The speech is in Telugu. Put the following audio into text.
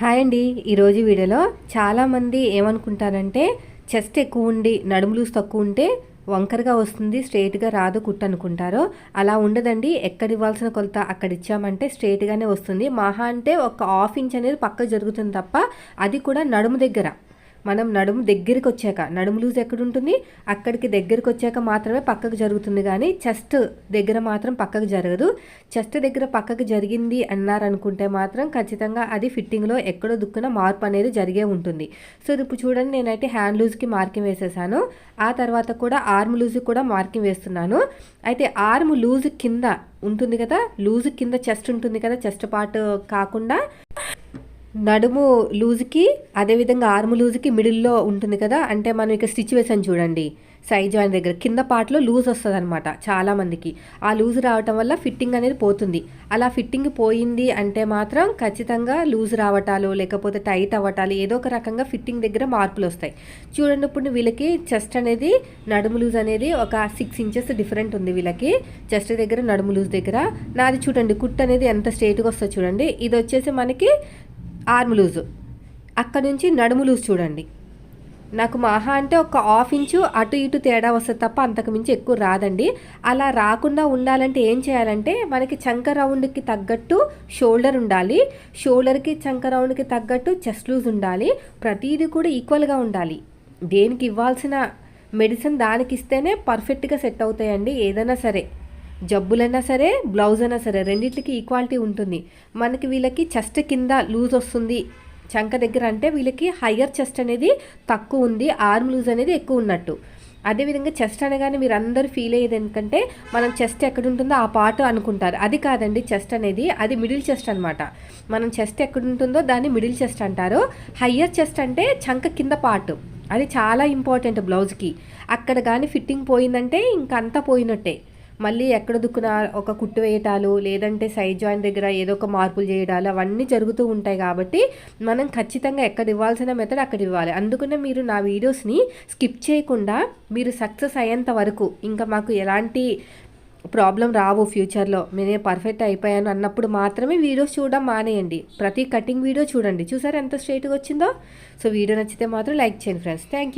హాయ్ అండి. ఈరోజు వీడియోలో చాలామంది ఏమనుకుంటారంటే చెస్ట్ ఎక్కువ ఉండి నడుము లూజ్ తక్కువ ఉంటే వంకరగా వస్తుంది స్ట్రైట్గా రాదు కుట్టు అనుకుంటారు. అలా ఉండదండి. ఎక్కడ ఇవ్వాల్సిన కొలత అక్కడ ఇచ్చామంటే స్ట్రైట్గానే వస్తుంది. మహా అంటే ఒక హాఫ్ ఇంచ్ అనేది పక్క జరుగుతుంది తప్ప అది కూడా నడుము దగ్గర. మనం నడుము దగ్గరికి వచ్చాక నడుము లూజ్ ఎక్కడుంటుంది? అక్కడికి దగ్గరికి వచ్చాక మాత్రమే పక్కకు జరుగుతుంది కానీ చెస్ట్ దగ్గర మాత్రం పక్కకు జరగదు. చెస్ట్ దగ్గర పక్కకు జరిగింది అన్నారనుకుంటే మాత్రం ఖచ్చితంగా అది ఫిట్టింగ్లో ఎక్కడో దుక్కున మార్పు అనేది జరిగే ఉంటుంది. సో ఇప్పుడు చూడండి నేనైతే హ్యాండ్ లూజ్కి మార్కింగ్ వేసేసాను. ఆ తర్వాత కూడా ఆర్మ్ లూజ్కి కూడా మార్కింగ్ వేస్తున్నాను. అయితే ఆర్మ్ లూజ్ కింద ఉంటుంది కదా? లూజ్ కింద చెస్ట్ ఉంటుంది కదా? చెస్ట్ పార్ట్ కాకుండా నడుము లూజ్కి అదేవిధంగా ఆర్మ్ లూజ్కి మిడిల్లో ఉంటుంది కదా అంటే మనం ఇక స్టిచ్ వేసాం చూడండి సైజ్ జాయిన్ దగ్గర. కింద పార్ట్లో లూజ్ వస్తుంది అనమాట చాలామందికి. ఆ లూజ్ రావటం వల్ల ఫిట్టింగ్ అనేది పోతుంది. అలా ఫిట్టింగ్ పోయింది అంటే మాత్రం ఖచ్చితంగా లూజ్ రావటాలు లేకపోతే టైట్ అవ్వటాలు ఏదో ఒక రకంగా ఫిట్టింగ్ దగ్గర మార్పులు వస్తాయి. చూడండి ఇప్పుడు వీళ్ళకి చెస్ట్ అనేది నడుము లూజ్ అనేది ఒక సిక్స్ ఇంచెస్ డిఫరెంట్ ఉంది వీళ్ళకి. చెస్ట్ దగ్గర నడుము లూజ్ దగ్గర. నాది చూడండి కుట్ అనేది ఎంత స్ట్రైట్గా వస్తుంది చూడండి. ఇది వచ్చేసి మనకి ఆర్మ్ లూజు. అక్కడ నుంచి నడుము లూజ్ చూడండి. నాకు మహా అంటే ఒక హాఫ్ ఇంచు అటు ఇటు తేడా వస్తుంది తప్ప అంతకు మించి ఎక్కువ రాదండి. అలా రాకుండా ఉండాలంటే ఏం చేయాలంటే మనకి చంక రౌండ్కి తగ్గట్టు షోల్డర్ ఉండాలి. షోల్డర్కి చంక రౌండ్కి తగ్గట్టు చెస్ట్ లూజ్ ఉండాలి. ప్రతిదీ కూడా ఈక్వల్గా ఉండాలి. దేనికి ఇవ్వాల్సిన మెడిసిన్ దానికి ఇస్తేనే పర్ఫెక్ట్గా సెట్ అవుతాయండి ఏదైనా సరే. జబ్బులైనా సరే బ్లౌజ్ అయినా సరే రెండింటికి ఈక్వాలిటీ ఉంటుంది. మనకి వీళ్ళకి చెస్ట్ కింద లూజ్ వస్తుంది. చంక దగ్గర అంటే వీళ్ళకి హయ్యర్ చెస్ట్ అనేది తక్కువ ఉంది ఆర్మ్ లూజ్ అనేది ఎక్కువ ఉన్నట్టు. అదేవిధంగా చెస్ట్ అనగానే మీరు అందరూ ఫీల్ అయ్యేది ఎందుకంటే మనం చెస్ట్ ఎక్కడుంటుందో ఆ పార్ట్ అనుకుంటారు. అది కాదండి చెస్ట్ అనేది అది మిడిల్ చెస్ట్ అనమాట మనం చెస్ట్ ఎక్కడ ఉంటుందో దాన్ని మిడిల్ చెస్ట్ అంటారు. హయ్యర్ చెస్ట్ అంటే చంక కింద పార్ట్ అది చాలా ఇంపార్టెంట్ బ్లౌజ్కి అక్కడ కానీ ఫిట్టింగ్ పోయిందంటే ఇంకంతా పోయినట్టే. మళ్ళీ ఎక్కడ దుక్కున ఒక కుట్టు వేయటాలు లేదంటే సైడ్ జాయిన్ దగ్గర ఏదో ఒక మార్పులు చేయడాలు అవన్నీ జరుగుతూ ఉంటాయి కాబట్టి మనం ఖచ్చితంగా ఎక్కడ ఇవ్వాల్సిన మెథడ్ అక్కడ ఇవ్వాలి. అందుకనే మీరు నా వీడియోస్ని స్కిప్ చేయకుండా మీరు సక్సెస్ అయ్యేంత వరకు ఇంకా మాకు ఎలాంటి ప్రాబ్లం రావు ఫ్యూచర్లో నేనే పర్ఫెక్ట్ అయిపోయాను అన్నప్పుడు మాత్రమే వీడియోస్ చూడడం మానేయండి. ప్రతి కటింగ్ వీడియో చూడండి. చూసారా ఎంత స్ట్రైట్గా వచ్చిందో? సో వీడియో నచ్చితే మాత్రం లైక్ చేయండి ఫ్రెండ్స్ థ్యాంక్ యూ